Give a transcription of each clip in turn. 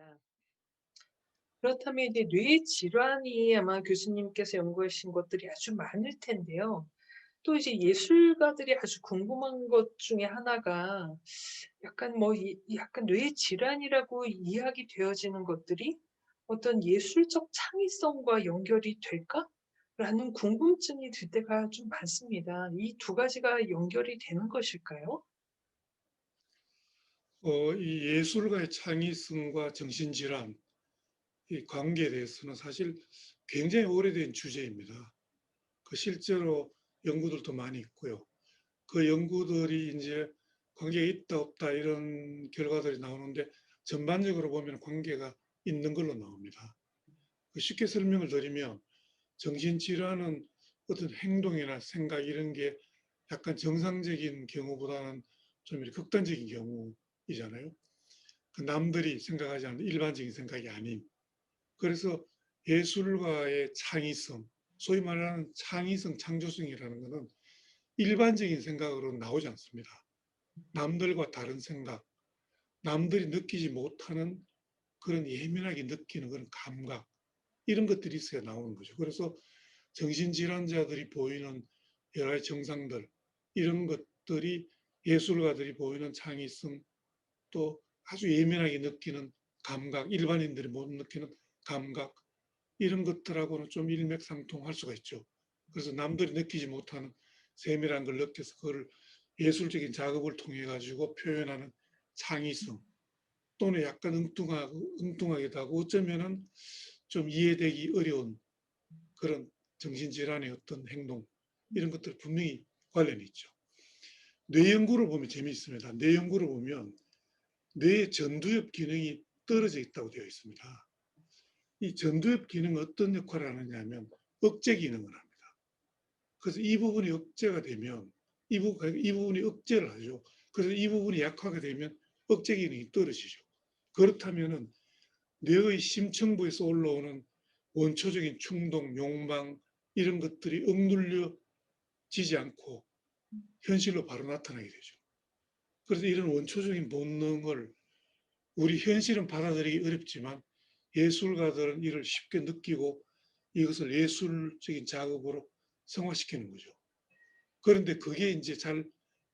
있습니다. 그렇다면 이제 뇌 질환이 아마 교수님께서 연구하신 것들이 아주 많을 텐데요. 또 이제 예술가들이 아주 궁금한 것 중에 하나가 약간 뭐 이 약간 뇌 질환이라고 이야기 되어지는 것들이 어떤 예술적 창의성과 연결이 될까?'라는 궁금증이 들 때가 좀 많습니다. 이 두 가지가 연결이 되는 것일까요? 어 이 예술가의 창의성과 정신질환 이 관계에 대해서는 사실 굉장히 오래된 주제입니다. 그 실제로 연구들도 많이 있고요. 그 연구들이 인제 관계가 있다 없다 이런 결과들이 나오는데 전반적으로 보면 관계가 있는 걸로 나옵니다. 그 쉽게 설명을 드리면 정신질환은 어떤 행동이나 생각 이런 게 약간 정상적인 경우보다는 좀 이렇게 극단적인 경우 이잖아요. 그 남들이 생각하지 않는 일반적인 생각이 아닌. 그래서 예술가의 창의성, 소위 말하는 창의성, 창조성이라는 거는 일반적인 생각으로 나오지 않습니다. 남들과 다른 생각, 남들이 느끼지 못하는 그런 예민하게 느끼는 그런 감각 이런 것들이 있어야 나오는 거죠. 그래서 정신질환자들이 보이는 여러 가지 증상들 이런 것들이 예술가들이 보이는 창의성 또 아주 예민하게 느끼는 감각, 일반인들이 못 느끼는 감각 이런 것들하고는 좀 일맥상통할 수가 있죠. 그래서 남들이 느끼지 못하는 세밀한 걸 느껴서 그거를 예술적인 작업을 통해 가지고 표현하는 창의성 또는 약간 엉뚱하고 엉뚱하기도 하고 어쩌면은 좀 이해되기 어려운 그런 정신질환의 어떤 행동 이런 것들 분명히 관련이 있죠. 뇌 연구를 보면 재미있습니다. 뇌 연구를 보면 뇌의 전두엽 기능이 떨어져 있다고 되어 있습니다. 이 전두엽 기능은 어떤 역할을 하느냐 하면 억제 기능을 합니다. 그래서 이 부분이 억제가 되면 이, 부분, 이 부분이 억제를 하죠. 그래서 이 부분이 약화가 되면 억제 기능이 떨어지죠. 그렇다면은 뇌의 심층부에서 올라오는 원초적인 충동, 욕망 이런 것들이 억눌려지지 않고 현실로 바로 나타나게 되죠. 그래서 이런 원초적인 본능을 우리 현실은 받아들이기 어렵지만 예술가들은 이를 쉽게 느끼고 이것을 예술적인 작업으로 성화시키는 거죠. 그런데 그게 이제 잘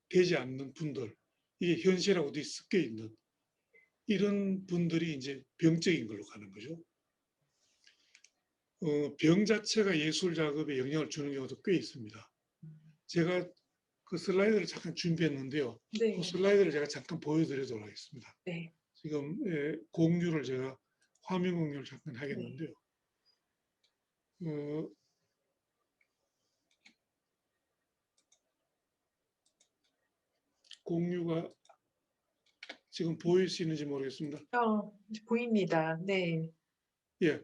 되지 않는 분들, 이게 현실하고도 섞여 있는 이런 분들이 이제 병적인 걸로 가는 거죠. 어, 병 자체가 예술 작업에 영향을 주는 경우도 꽤 있습니다. 제가 그 슬라이드를 잠깐 준비했는데요. 네. 그 슬라이드를 제가 잠깐 보여드리도록 하겠습니다. 네. 지금 예, 공유를 제가 화면 공유를 잠깐 하겠는데요. 어, 공유가 지금 보일 수 있는지 모르겠습니다. 어 보입니다. 네. 예,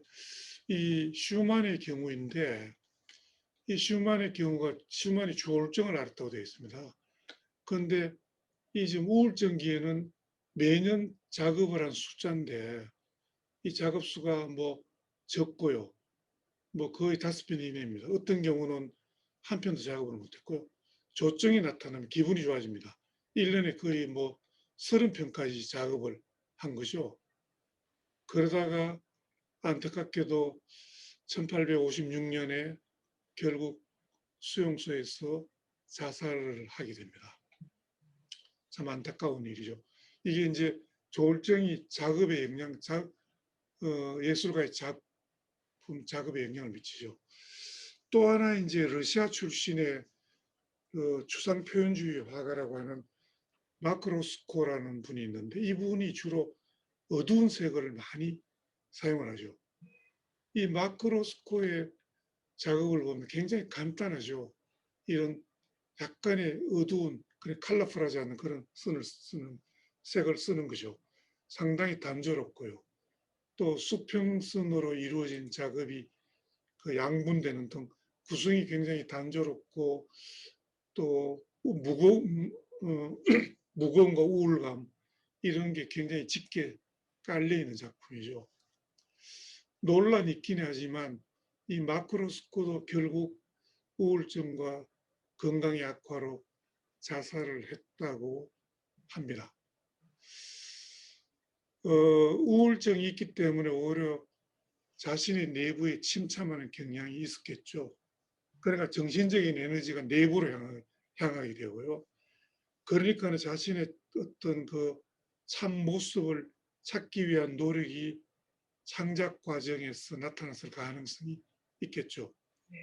이 슈만의 경우인데 이 슈만의 경우가 슈만이 주우울증을 앓았다고 되어 있습니다. 그런데 이 지금 우울증기에는 매년 작업을 한 숫자인데 이 작업 수가 뭐 적고요. 뭐 거의 다섯 편 이내입니다. 어떤 경우는 한 편도 작업을 못했고요. 조증이 나타나면 기분이 좋아집니다. 1년에 거의 뭐 30편까지 작업을 한 거죠. 그러다가 안타깝게도 1856년에 결국 수용소에서 자살을 하게 됩니다. 참 안타까운 일이죠. 이게 이제 조울증이 작업에 영향, 작, 어, 예술가의 작품 작업에 영향을 미치죠. 또 하나 이제 러시아 출신의 어, 추상 표현주의 화가라고 하는 마크로스코라는 분이 있는데 이 분이 주로 어두운 색을 많이 사용을 하죠. 이 마크로스코의 작업을 보면 굉장히 간단하죠. 이런 약간의 어두운 그런 컬러풀하지 않은 그런 선을 쓰는 색을 쓰는 거죠. 상당히 단조롭고요. 또 수평선으로 이루어진 작업이 그 양분되는 등 구성이 굉장히 단조롭고 또 무거 어, 무거움과 우울감 이런 게 굉장히 짙게 깔려 있는 작품이죠. 논란이 있긴 하지만 이 마크로스코도 결국 우울증과 건강의 악화로 자살을 했다고 합니다. 어, 우울증이 있기 때문에 오히려 자신의 내부에 침참하는 경향이 있었겠죠. 그러니까 정신적인 에너지가 내부로 향하, 향하게 되고요. 그러니까 자신의 어떤 그 참 모습을 찾기 위한 노력이 창작 과정에서 나타났을 가능성이 있겠죠. 네.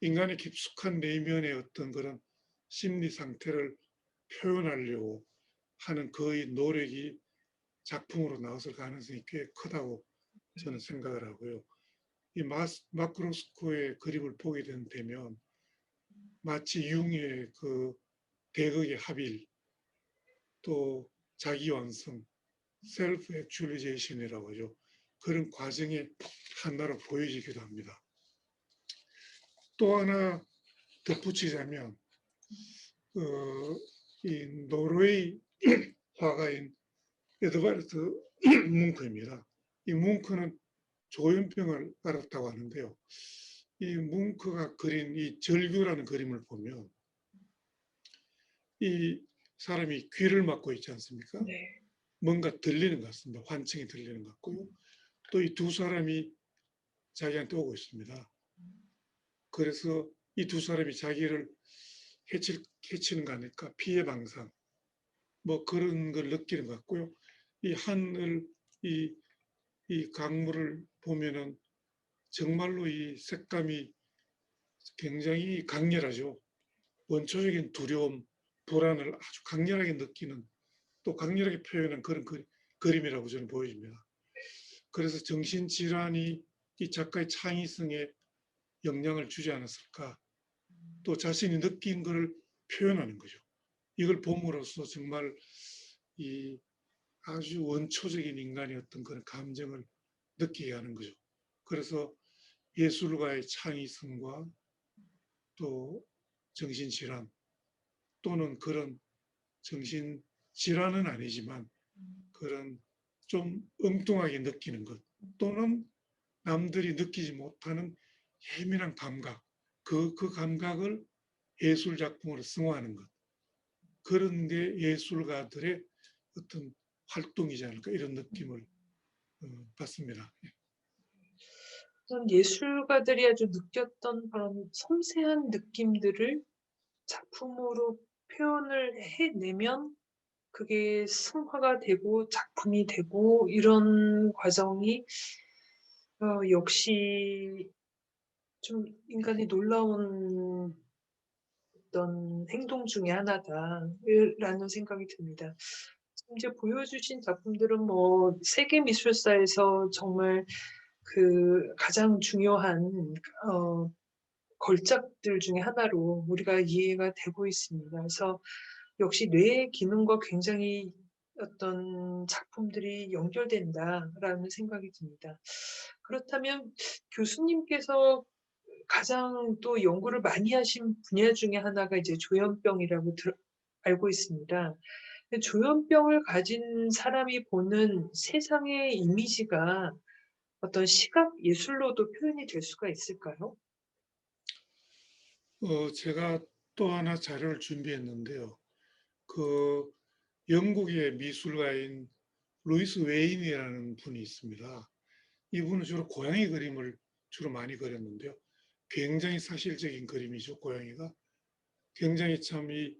인간의 깊숙한 내면의 어떤 그런 심리 상태를 표현하려고 하는 그의 노력이 작품으로 나왔을 가능성이 꽤 크다고 저는 생각을 하고요. 이 마스, 마크로스코의 그림을 보게 된- 되면 마치 융의 그 대극의 합일 또 자기 완성, 셀프 액츄얼리제이션이라고 하죠. 그런 과정의 하나로 보여지기도 합니다. 또 하나 덧붙이자면 어, 이 노르웨이 화가인 에드바르트 뭉크입니다. 이 뭉크는 조현병을 앓았다고 하는데요. 이 뭉크가 그린 이 절규라는 그림을 보면 이 사람이 귀를 막고 있지 않습니까? 네. 뭔가 들리는 것 같습니다. 환청이 들리는 것 같고요. 또 이 두 사람이 자기한테 오고 있습니다. 그래서 이 두 사람이 자기를 해칠, 해치는 거 아닐까? 피해 방상. 뭐 그런 걸 느끼는 것 같고요. 이 하늘, 이, 이 강물을 보면은 정말로 이 색감이 굉장히 강렬하죠. 원초적인 두려움, 불안을 아주 강렬하게 느끼는 또 강렬하게 표현한 그런 그, 그림이라고 저는 보여집니다. 그래서 정신질환이 이 작가의 창의성에 영향을 주지 않았을까. 또 자신이 느낀 것을 표현하는 거죠. 이걸 봄으로써 정말 이 아주 원초적인 어떤 그런 감정을 느끼게 하는 거죠. 그래서 예술가의 창의성과 또 정신질환 또는 그런 정신질환은 아니지만 그런 좀 엉뚱하게 느끼는 것 또는 남들이 느끼지 못하는 예민한 감각 그, 그 감각을 예술 작품으로 승화하는 것 그런 게 예술가들의 어떤 활동이지 않을까 이런 느낌을 어, 받습니다. 우선 예술가들이 아주 느꼈던 그런 섬세한 느낌들을 작품으로 표현을 해내면 그게 승화가 되고 작품이 되고 이런 과정이 어, 역시 좀 인간이 놀라운 어떤 행동 중에 하나다라는 생각이 듭니다. 이제 보여주신 작품들은 뭐 세계 미술사에서 정말 그 가장 중요한 어, 걸작들 중에 하나로 우리가 이해가 되고 있습니다. 그래서 역시 뇌의 기능과 굉장히 어떤 작품들이 연결된다라는 생각이 듭니다. 그렇다면 교수님께서 가장 또 연구를 많이 하신 분야 중에 하나가 이제 조현병이라고 들, 알고 있습니다. 조현병을 가진 사람이 보는 세상의 이미지가 어떤 시각 예술로도 표현이 될 수가 있을까요? 어, 제가 또 하나 자료를 준비했는데요. 그 영국의 미술가인 루이스 웨인이라는 분이 있습니다. 이분은 주로 고양이 그림을 주로 많이 그렸는데요. 굉장히 사실적인 그림이죠, 고양이가. 굉장히 참 이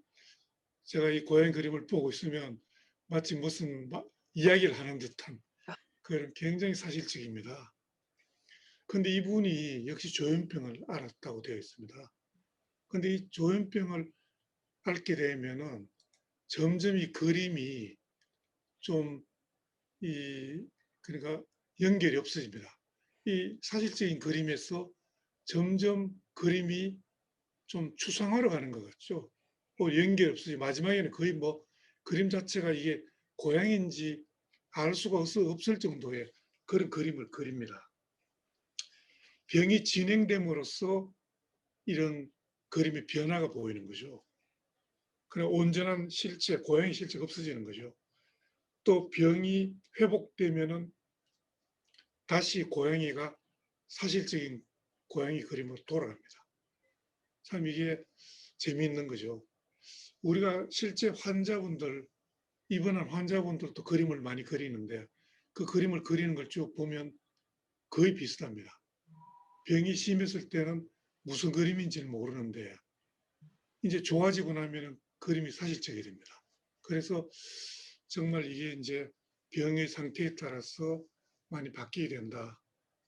제가 이 고양이 그림을 보고 있으면 마치 무슨 마- 이야기를 하는 듯한 그런 굉장히 사실적입니다. 근데 이분이 역시 조현병을 앓았다고 되어 있습니다. 근데 이 조현병을 앓게 되면은 점점 이 그림이 좀 이 그러니까 연결이 없어집니다. 이 사실적인 그림에서 점점 그림이 좀 추상화로 가는 것 같죠. 뭐 연결이 없어지 마지막에는 거의 뭐 그림 자체가 이게 고양인지 알 수가 없, 없을 정도의 그런 그림을 그립니다. 병이 진행됨으로써 이런 그림의 변화가 보이는 거죠. 그냥 온전한 실체, 고양이 실체가 없어지는 거죠. 또 병이 회복되면은 다시 고양이가 사실적인 고양이 그림으로 돌아갑니다. 참 이게 재미있는 거죠. 우리가 실제 환자분들, 입원한 환자분들도 그림을 많이 그리는데 그 그림을 그리는 걸 쭉 보면 거의 비슷합니다. 병이 심했을 때는 무슨 그림인지는 모르는데 이제 좋아지고 나면은 그림이 사실적이 됩니다. 그래서 정말 이게 이제 병의 상태에 따라서 많이 바뀌게 된다.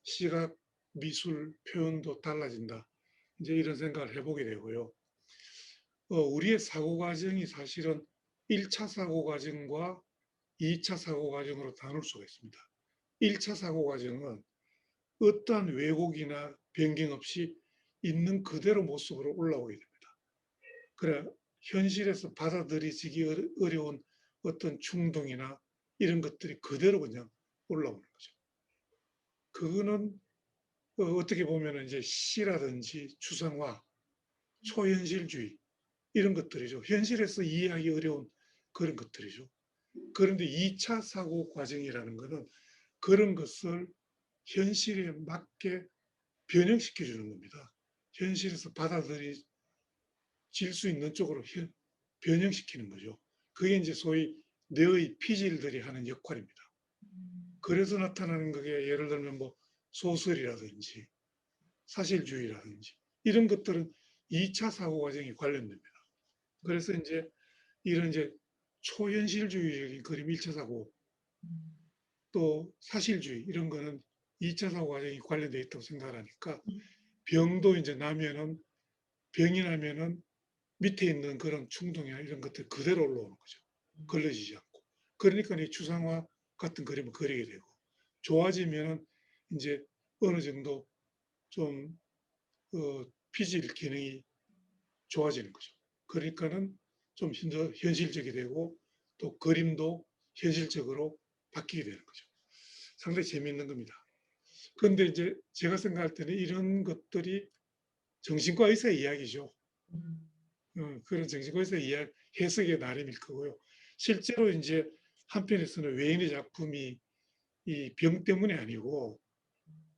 시각, 미술, 표현도 달라진다. 이제 이런 생각을 해보게 되고요. 어, 우리의 사고 과정이 사실은 1차 사고 과정과 2차 사고 과정으로 나눌 수가 있습니다. 1차 사고 과정은 어떠한 왜곡이나 변경 없이 있는 그대로 모습으로 올라오게 됩니다. 그래 현실에서 받아들이기 어려- 어려운 어떤 충동이나 이런 것들이 그대로 그냥 올라오는 거죠. 그거는 어, 어떻게 보면 이제 시라든지 추상화, 초현실주의 이런 것들이죠. 현실에서 이해하기 어려운 그런 것들이죠. 그런데 2차 사고 과정이라는 것은 그런 것을 현실에 맞게 변형시켜 주는 겁니다. 현실에서 받아들여질 수 있는 쪽으로 현- 변형시키는 거죠. 그게 이제 소위 뇌의 피질들이 하는 역할입니다. 그래서 나타나는 그게 예를 들면 뭐 소설이라든지 사실주의라든지 이런 것들은 2차 사고 과정이 관련됩니다. 그래서 이제 이런 이제 초현실주의적인 그림 1차 사고 또 사실주의 이런 거는 2차 사고 과정이 관련되어 있다고 생각을 하니까 병도 이제 나면은 병이 나면은 밑에 있는 그런 충동이나 이런 것들 그대로 올라오는 거죠. 걸러지지 않고. 그러니까 이 추상화 같은 그림을 그리게 되고 좋아지면은 이제 어느 정도 좀 어, 피질 기능이 좋아지는 거죠. 그러니까는 좀더 현실적이 되고 또 그림도 현실적으로 바뀌게 되는 거죠. 상당히 재미있는 겁니다. 그런데 이제 제가 생각할 때는 이런 것들이 정신과 의사의 이야기죠. 어, 그런 정신과 의사의 이야기, 해석의 나름일 거고요. 실제로 이제 한편에서는 외인의 작품이 이 병 때문에 아니고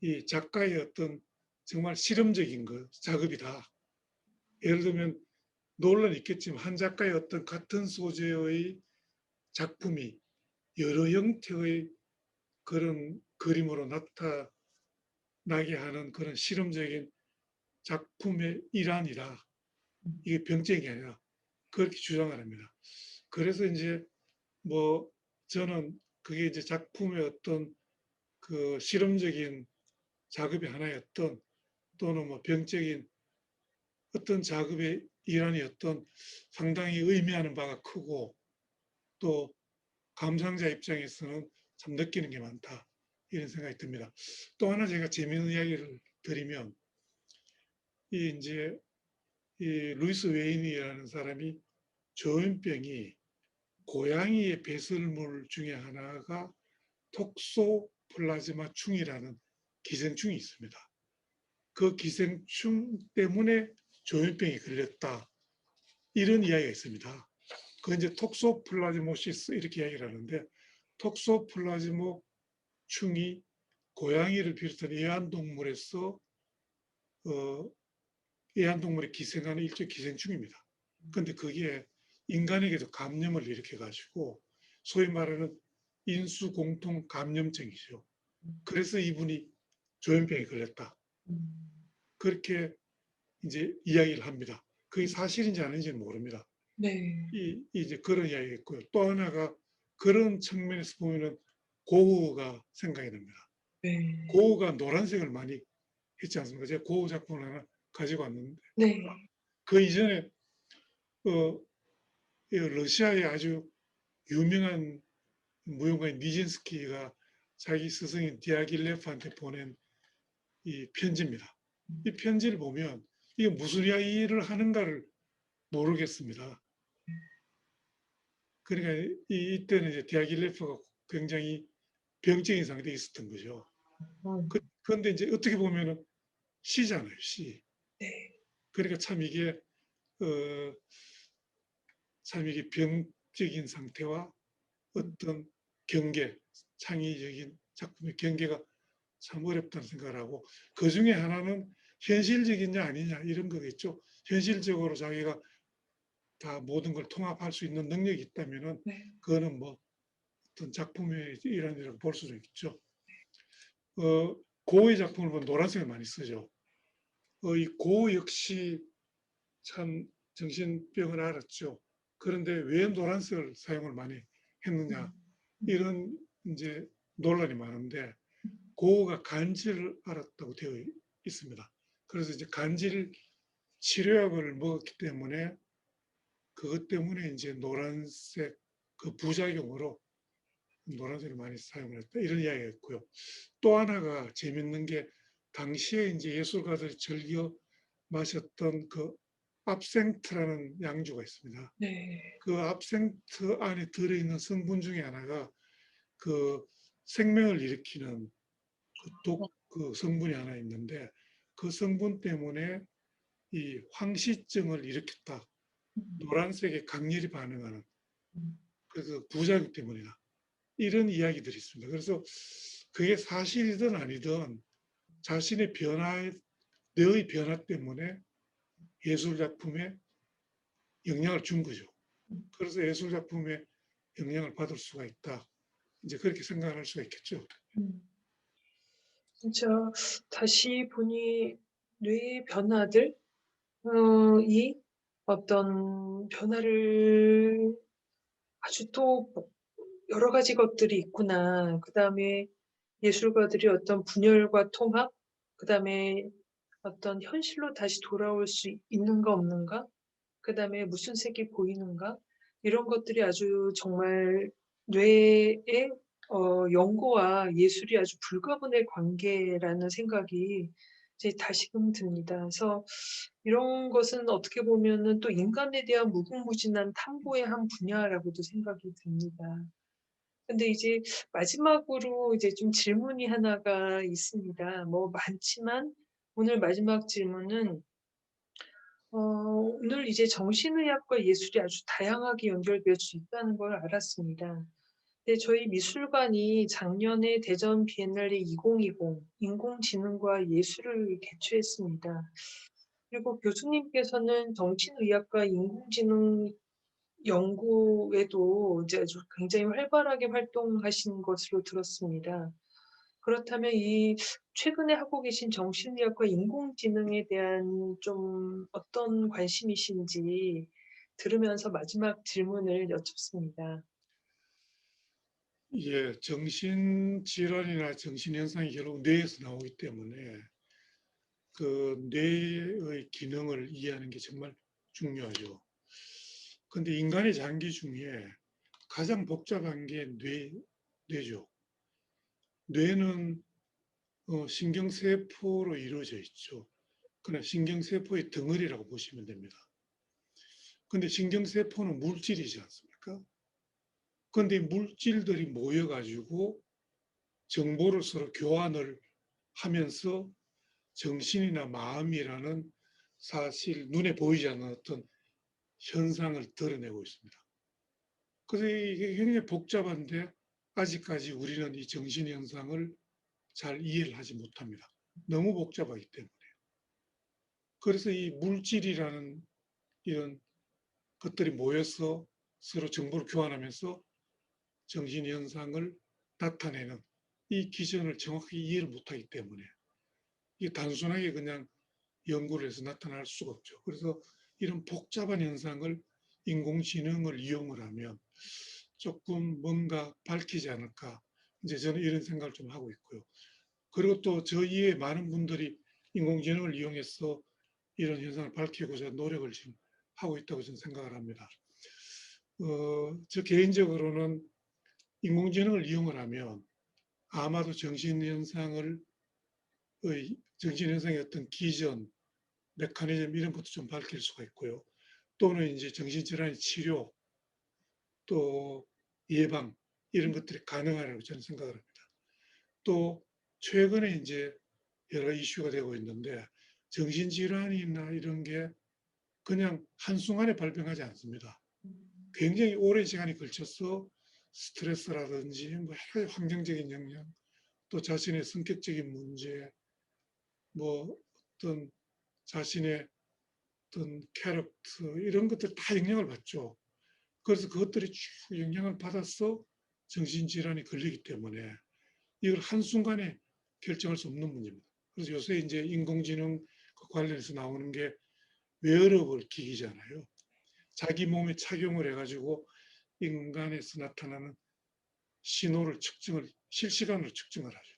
이 작가의 어떤 정말 실험적인 것, 작업이다. 예를 들면 논란이 있겠지만 한 작가의 어떤 같은 소재의 작품이 여러 형태의 그런 그림으로 나타나게 하는 그런 실험적인 작품의 일환이다. 이게 병적이 아니라 그렇게 주장을 합니다. 그래서 이제 뭐 저는 그게 이제 작품의 어떤 그 실험적인 작업의 하나였던 또는 뭐 병적인 어떤 작업의 일환이었던 상당히 의미하는 바가 크고 또 감상자 입장에서는 참 느끼는 게 많다 이런 생각이 듭니다. 또 하나 제가 재미있는 이야기를 드리면 이 이제 이 루이스 웨인이라는 사람이 조현병이 고양이의 배설물 중에 하나가 톡소플라즈마 충이라는 기생충이 있습니다. 그 기생충 때문에 조현병이 걸렸다. 이런 이야기가 있습니다. 그 이제 톡소플라즈모시스 이렇게 이야기를 하는데 톡소플라즈모 충이 고양이를 비롯한 애완동물에서 어, 애완동물에 기생하는 일종의 기생충입니다. 근데 그게 인간에게도 감염을 일으켜 가지고 소위 말하는 인수 공통 감염증이죠. 그래서 이분이 조현병에 걸렸다. 그렇게 이제 이야기를 합니다. 그게 사실인지 아닌지는 모릅니다. 네. 이 이제 그런 이야기가 있고요. 또 하나가 그런 측면에서 보면은 고흐가 생각이 납니다. 네. 고흐가 노란색을 많이 했지 않습니까? 제가 고흐 작품을 하나 가지고 왔는데 네. 그 이전에 어, 이 러시아의 아주 유명한 무용가인 니진스키가 자기 스승인 디아길레프한테 보낸 이 편지입니다. 이 편지를 보면 이게 무슨 이야기를 하는가를 모르겠습니다. 그러니까 이, 이때는 이제 디아길레프가 굉장히 병적인 상태에 있었던 거죠. 음, 그, 그런데 이제 어떻게 보면은 시잖아요, 시. 네. 그러니까 참 이게 어, 참 이게 병적인 상태와 어떤 경계, 창의적인 작품의 경계가 참 어렵다는 생각을 하고 그 중에 하나는 현실적이냐 아니냐 이런 거겠죠. 현실적으로 자기가 다 모든 걸 통합할 수 있는 능력이 있다면은 네. 그거는 뭐 어떤 작품의 일환이라고 볼 수도 있죠. 어, 고의 작품을 보면 노란색을 많이 쓰죠. 어, 이고 역시 참 정신병을 앓았죠. 그런데 왜 노란색을 사용을 많이 했느냐 이런 이제 논란이 많은데 고가 간질을 앓았다고 되어 있습니다. 그래서 이제 간질 치료약을 먹었기 때문에 그것 때문에 이제 노란색 그 부작용으로 노란색을 많이 사용을 했다 이런 이야기가 있고요. 또 하나가 재밌는 게 당시에 이제 예술가들이 즐겨 마셨던 그 압생트라는 양주가 있습니다. 네. 그 압생트 안에 들어있는 성분 중에 하나가 그 생명을 일으키는 그 독, 그 성분이 하나 있는데 그 성분 때문에 이 황시증을 일으켰다. 노란색에 강렬히 반응하는 음. 그래서 부작용 때문이다. 이런 이야기들이 있습니다. 그래서 그게 사실이든 아니든 자신의 변화에 뇌의 변화 때문에 예술 작품에 영향을 준 거죠. 그래서 예술 작품에 영향을 받을 수가 있다. 이제 그렇게 생각할 수가 있겠죠. 음. 진짜 다시 보니 뇌의 변화들, 어, 이 어떤 변화를 아주 또 여러 가지 것들이 있구나. 그 다음에 예술가들이 어떤 분열과 통합, 그 다음에 어떤 현실로 다시 돌아올 수 있는가 없는가, 그 다음에 무슨 색이 보이는가, 이런 것들이 아주 정말 뇌의 어, 연구와 예술이 아주 불가분의 관계라는 생각이 이제 다시금 듭니다. 그래서 이런 것은 어떻게 보면은 또 인간에 대한 무궁무진한 탐구의 한 분야라고도 생각이 듭니다. 근데 이제 마지막으로 이제 좀 질문이 하나가 있습니다. 뭐 많지만 오늘 마지막 질문은 어, 오늘 이제 정신의학과 예술이 아주 다양하게 연결될 수 있다는 걸 알았습니다. 네, 저희 미술관이 작년에 대전 비엔날레 2020 인공지능과 예술을 개최했습니다. 그리고 교수님께서는 정신의학과 인공지능 연구에도 이제 굉장히 활발하게 활동하신 것으로 들었습니다. 그렇다면 이 최근에 하고 계신 정신의학과 인공지능에 대한 좀 어떤 관심이신지 들으면서 마지막 질문을 여쭙습니다. 예, 정신질환이나 정신현상이 결국 뇌에서 나오기 때문에 그 뇌의 기능을 이해하는 게 정말 중요하죠. 근데 인간의 장기 중에 가장 복잡한 게 뇌, 뇌죠. 뇌는 어, 신경세포로 이루어져 있죠. 그러나 신경세포의 덩어리라고 보시면 됩니다. 근데 신경세포는 물질이지 않습니까? 근데 이 물질들이 모여가지고 정보를 서로 교환을 하면서 정신이나 마음이라는 사실 눈에 보이지 않는 어떤 현상을 드러내고 있습니다. 그래서 이게 굉장히 복잡한데 아직까지 우리는 이 정신 현상을 잘 이해를 하지 못합니다. 너무 복잡하기 때문에. 그래서 이 물질이라는 이런 것들이 모여서 서로 정보를 교환하면서 정신 현상을 나타내는 이 기전을 정확히 이해를 못하기 때문에 이게 단순하게 그냥 연구를 해서 나타날 수가 없죠. 그래서 이런 복잡한 현상을 인공지능을 이용을 하면 조금 뭔가 밝히지 않을까. 이제 저는 이런 생각을 좀 하고 있고요. 그리고 또 저희의 많은 분들이 인공지능을 이용해서 이런 현상을 밝히고자 노력을 지금 하고 있다고 저는 생각을 합니다. 어, 저 개인적으로는 인공지능을 이용을 하면 아마도 정신현상을 정신현상의 어떤 기전, 메커니즘 이런 것도 좀 밝힐 수가 있고요. 또는 이제 정신질환의 치료, 또 예방 이런 것들이 가능하다고 저는 생각을 합니다. 또 최근에 이제 여러 이슈가 되고 있는데 정신질환이나 이런 게 그냥 한순간에 발병하지 않습니다. 굉장히 오랜 시간이 걸쳐서 스트레스라든지 뭐 가지 환경적인 영향, 또 자신의 성격적인 문제, 뭐 어떤 자신의 어떤 캐릭터 이런 것들 다 영향을 받죠. 그래서 그것들이 쭉 영향을 받아서 정신질환이 걸리기 때문에 이걸 한순간에 결정할 수 없는 문제입니다. 그래서 요새 이제 인공지능 그 관련해서 나오는 게 웨어러블 기기잖아요. 자기 몸에 착용을 해가지고 인간에서 나타나는 신호를 측정을 실시간으로 측정을 하죠.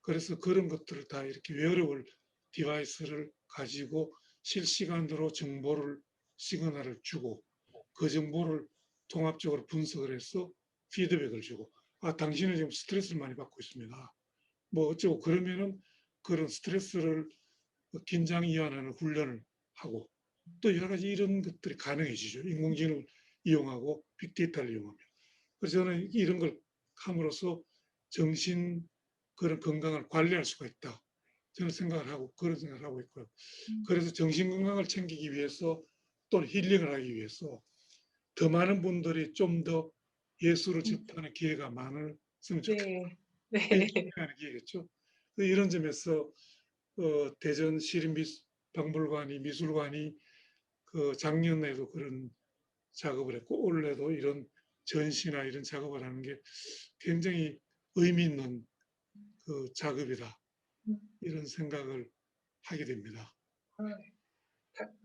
그래서 그런 것들을 다 이렇게 웨어러블 디바이스를 가지고 실시간으로 정보를 시그널을 주고 그 정보를 통합적으로 분석을 해서 피드백을 주고 아 당신은 지금 스트레스를 많이 받고 있습니다. 뭐 어쩌고 그러면은 그런 스트레스를 긴장 이완하는 훈련을 하고 또 여러 가지 이런 것들이 가능해지죠. 인공지능을 이용하고 빅데이터를 이용하면. 그래서 저는 이런 걸 함으로써 정신 그런 건강을 관리할 수가 있다. 저는 생각을 하고 그런 생각을 하고 있고요. 그래서 정신 건강을 챙기기 위해서 또는 힐링을 하기 위해서 더 많은 분들이 좀 더 예술을 접하는 기회가 많았으면 좋겠다. 네. 네. 하는 기회겠죠. 그 이런 점에서 어, 대전 시립 박물관이 미술관이 그 작년에도 그런 작업을 했고 올해도 이런 전시나 이런 작업을 하는 게 굉장히 의미 있는 그 작업이다 음. 이런 생각을 하게 됩니다.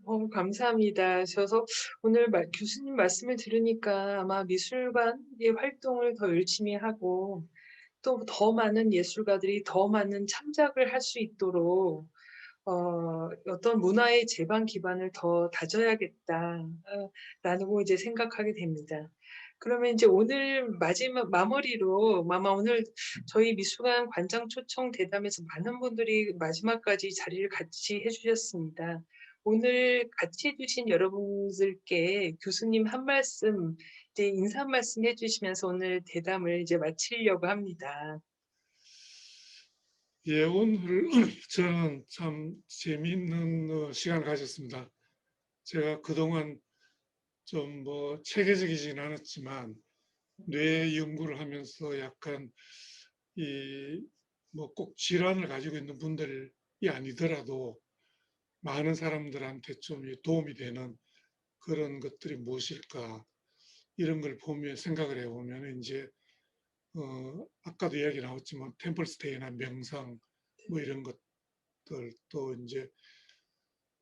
어, 감사합니다. 저서 오늘 마- 교수님 말씀을 들으니까 아마 미술관의 활동을 더 열심히 하고 또 더 많은 예술가들이 더 많은 창작을 할 수 있도록 어, 어떤 문화의 제반 기반을 더 다져야겠다라고 이제 생각하게 됩니다. 그러면 이제 오늘 마지막 마무리로 아마 오늘 저희 미술관 관장 초청 대담에서 많은 분들이 마지막까지 자리를 같이 해주셨습니다. 오늘 같이 해주신 여러분들께 교수님 한 말씀, 이제 인사 한 말씀 해주시면서 오늘 대담을 이제 마치려고 합니다. 예, 오늘 저는 참 재미있는 어, 시간을 가졌습니다. 제가 그동안 좀 뭐 체계적이진 않았지만 뇌 연구를 하면서 약간 이 뭐 꼭 질환을 가지고 있는 분들이 아니더라도 많은 사람들한테 좀이 도움이 되는 그런 것들이 무엇일까 이런 걸 보며 생각을 해보면 이제 어, 아까도 이야기 나왔지만 템플스테이나 명상 뭐 이런 것들 또 이제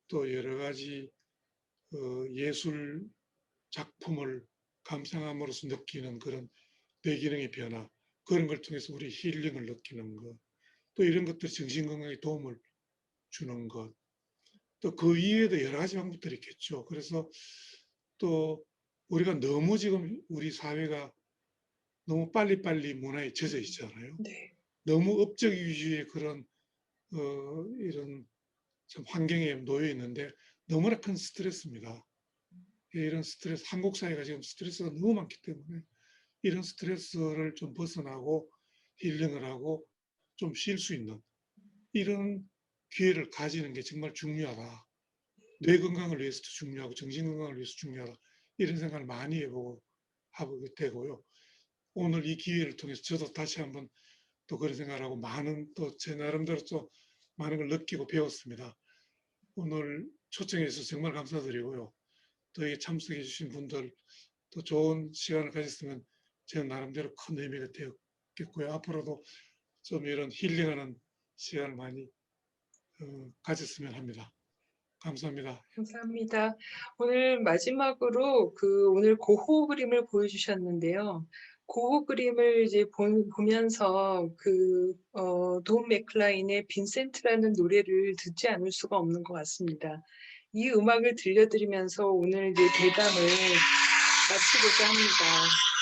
또 여러 가지 어, 예술 작품을 감상함으로써 느끼는 그런 뇌기능의 변화 그런 걸 통해서 우리 힐링을 느끼는 것 또 이런 것들이 정신건강에 도움을 주는 것 또 그 이외에도 여러 가지 방법들이 있겠죠. 그래서 또 우리가 너무 지금 우리 사회가 너무 빨리빨리 문화에 젖어 있잖아요. 네. 너무 업적 위주의 그런 어, 이런 참 환경에 놓여 있는데 너무나 큰 스트레스입니다. 예, 이런 스트레스, 한국 사회가 지금 스트레스가 너무 많기 때문에 이런 스트레스를 좀 벗어나고 힐링을 하고 좀 쉴 수 있는 이런 기회를 가지는 게 정말 중요하다. 뇌 건강을 위해서도 중요하고 정신 건강을 위해서 중요하다. 이런 생각을 많이 해보고 하고 되고요. 오늘 이 기회를 통해서 저도 다시 한번 또 그런 생각을 하고 많은 또 제 나름대로 또 많은 걸 느끼고 배웠습니다. 오늘 초청해 주셔서 정말 감사드리고요. 또 여기 참석해 주신 분들 또 좋은 시간을 가졌으면 제 나름대로 큰 의미가 되었겠고요. 앞으로도 좀 이런 힐링하는 시간을 많이 어, 가졌으면 합니다. 감사합니다. 감사합니다. 오늘 마지막으로 그 오늘 고호 그림을 보여주셨는데요. 고호 그림을 이제 보, 보면서 그 어, 돈 맥클라인의 빈센트라는 노래를 듣지 않을 수가 없는 것 같습니다. 이 음악을 들려드리면서 오늘 이제 대담을 마치고자 합니다.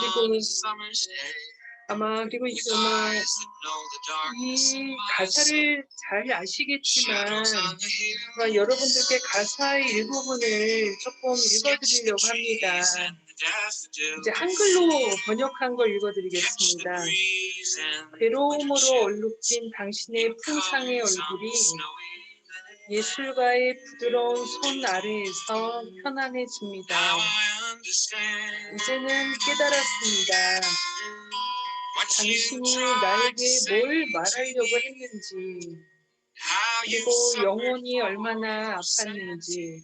그리고 아마 그리고 이 아마 이 가사를 잘 아시겠지만 아마 여러분들께 가사의 일부분을 조금 읽어드리려고 합니다. 이제 한글로 번역한 걸 읽어드리겠습니다. 괴로움으로 얼룩진 당신의 풍상의 얼굴이 예술가의 부드러운 손 아래에서 편안해집니다. 이제는 깨달았습니다. 당신이 나에게 뭘 말하려고 했는지, 그리고 영혼이 얼마나 아팠는지,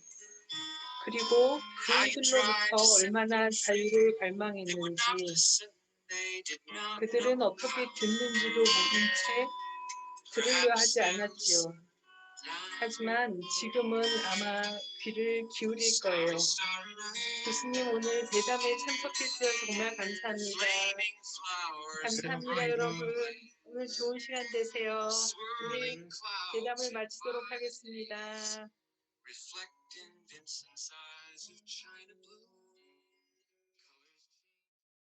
그리고 그들로부터 얼마나 자유를 갈망했는지 그들은 어떻게 듣는지도 모른 채 들으려 하지 않았지요. 하지만 지금은 아마 귀를 기울일 거예요. 교수님 오늘 대담에 참석해 주셔서 정말 감사합니다. 감사합니다 여러분. 오늘 좋은 시간 되세요. 우리 대담을 마치도록 하겠습니다.